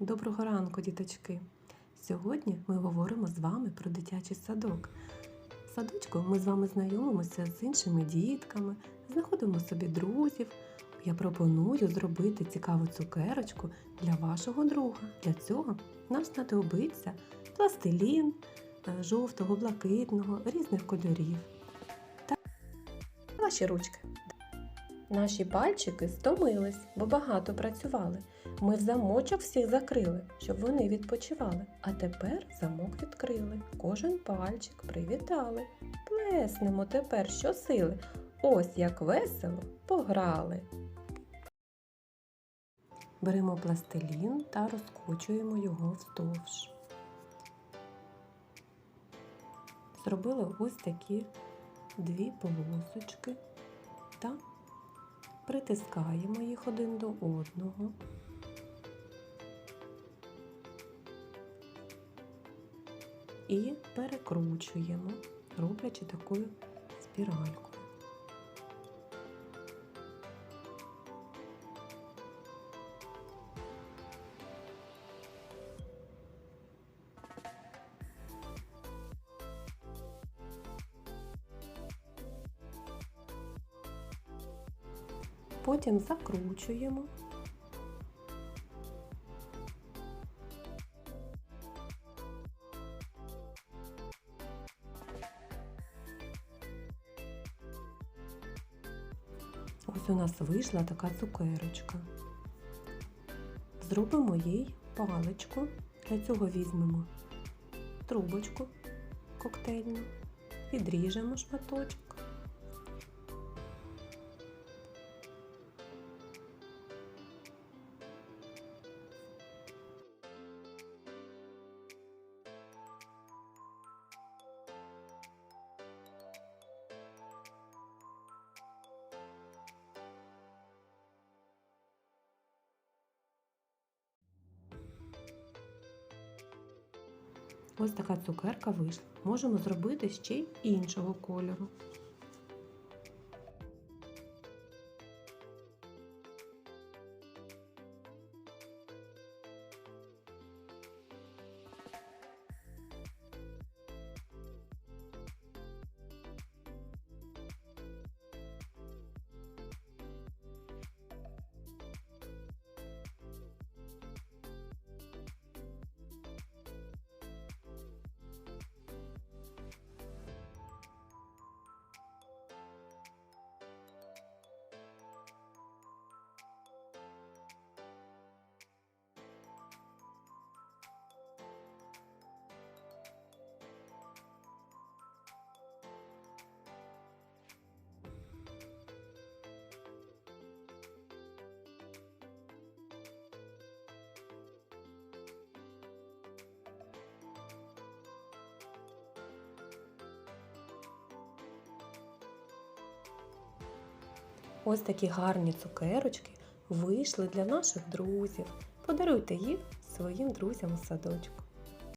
Доброго ранку, діточки! Сьогодні ми говоримо з вами про дитячий садок. В садочку ми з вами знайомимося з іншими дітками, знаходимо собі друзів. Я пропоную зробити цікаву цукерочку для вашого друга. Для цього нам знадобиться пластилін е, жовтого, блакитного, різних кольорів. Та ваші ручки. Наші пальчики стомились, бо багато працювали. Ми в замочок всіх закрили, щоб вони відпочивали. А тепер замок відкрили. Кожен пальчик привітали. Плеснемо тепер щосили. Ось як весело пограли. Беремо пластилін та розкочуємо його вздовж. Зробили ось такі дві полосочки та притискаємо їх один до одного. І перекручуємо, роблячи таку спіральку. Потім закручуємо. Ось у нас вийшла така цукерочка. Зробимо їй паличку. Для цього візьмемо трубочку коктейльну, підріжемо шматочок. Ось така цукерка вийшла. Можемо зробити ще й іншого кольору. Ось такі гарні цукерочки вийшли для наших друзів. Подаруйте їх своїм друзям у садочку.